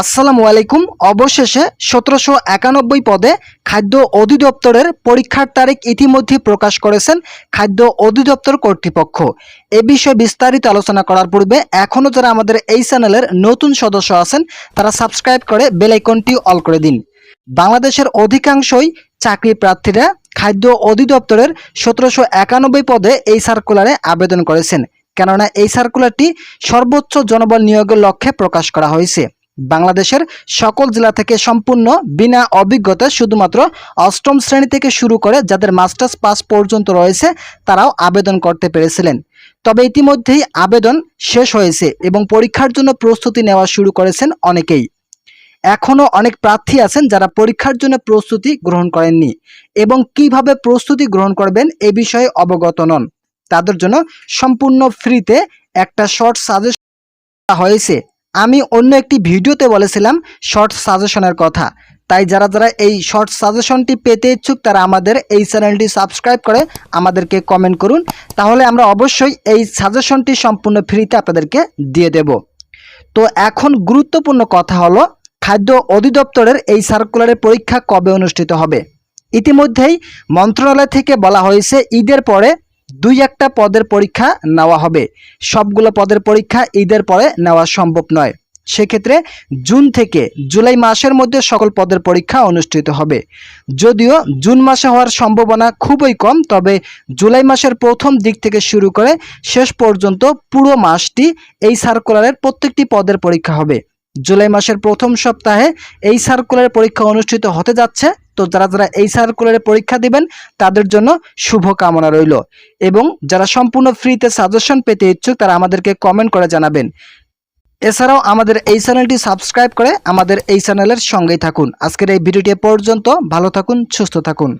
আসসালামু আলাইকুম। অবশেষে সতেরোশো একানব্বই পদে খাদ্য অধিদপ্তরের পরীক্ষার তারিখ ইতিমধ্যে প্রকাশ করেছেন খাদ্য অধিদপ্তর কর্তৃপক্ষ। এ বিষয়ে বিস্তারিত আলোচনা করার পূর্বে এখনও যারা আমাদের এই চ্যানেলের নতুন সদস্য আছেন, তারা সাবস্ক্রাইব করে বেল আইকনটি অল করে দিন। বাংলাদেশের অধিকাংশই চাকরি প্রার্থীরা খাদ্য অধিদপ্তরের সতেরোশো একানব্বই পদে এই সার্কুলারে আবেদন করেছেন। কেননা এই সার্কুলারটি সর্বোচ্চ জনবল নিয়োগের লক্ষ্যে প্রকাশ করা হয়েছে। বাংলাদেশের সকল জেলা থেকে সম্পূর্ণ বিনা অভিজ্ঞতা শুধুমাত্র অষ্টম শ্রেণি থেকে শুরু করে যাদের মাস্টার্স পাস পর্যন্ত রয়েছে, তারাও আবেদন করতে পেরেছিলেন। তবে ইতিমধ্যেই আবেদন শেষ হয়েছে এবং পরীক্ষার জন্য প্রস্তুতি নেওয়া শুরু করেছেন অনেকেই। এখনও অনেক প্রার্থী আছেন যারা পরীক্ষার জন্য প্রস্তুতি গ্রহণ করেননি এবং কীভাবে প্রস্তুতি গ্রহণ করবেন এ বিষয়ে অবগত নন। তাদের জন্য সম্পূর্ণ ফ্রিতে একটা শর্ট সাজেশন হয়েছে। আমি অন্য একটি ভিডিওতে বলেছিলাম শর্ট সাজেশনের কথা। তাই যারা যারা এই শর্ট সাজেশনটি পেতে ইচ্ছুক, তারা আমাদের এই চ্যানেলটি সাবস্ক্রাইব করে আমাদেরকে কমেন্ট করুন। তাহলে আমরা অবশ্যই এই সাজেশনটি সম্পূর্ণ ফ্রিতে আপনাদেরকে দিয়ে দেব। তো এখন গুরুত্বপূর্ণ কথা হলো, খাদ্য অধিদপ্তরের এই সার্কুলারের পরীক্ষা কবে অনুষ্ঠিত হবে? ইতিমধ্যেই মন্ত্রণালয় থেকে বলা হয়েছে ঈদের পরে দুই একটা পদের পরীক্ষা নেওয়া হবে। সবগুলো পদের পরীক্ষা ঈদের পরে নেওয়া সম্ভব নয়। সেক্ষেত্রে জুন থেকে জুলাই মাসের মধ্যে সকল পদের পরীক্ষা অনুষ্ঠিত হবে। যদিও জুন মাসে হওয়ার সম্ভাবনা খুবই কম, তবে জুলাই মাসের প্রথম দিক থেকে শুরু করে শেষ পর্যন্ত পুরো মাসটি এই সার্কুলারের প্রত্যেকটি পদের পরীক্ষা হবে। জুলাই মাসের প্রথম সপ্তাহে এই সার্কুলারের পরীক্ষা অনুষ্ঠিত হতে যাচ্ছে। তো যারা যারা এই সার্কুলারে পরীক্ষা দিবেন, তাদের জন্য শুভ কামনা রইল। এবং যারা সম্পূর্ণ ফ্রিতে সাজেশন পেতে ইচ্ছুক, তারা আমাদেরকে কমেন্ট করে জানাবেন। এছাড়াও আমাদের এই চ্যানেলটি সাবস্ক্রাইব করে আমাদের এই চ্যানেলের সঙ্গেই থাকুন। আজকের এই ভিডিওটি পর্যন্ত ভালো থাকুন, সুস্থ থাকুন।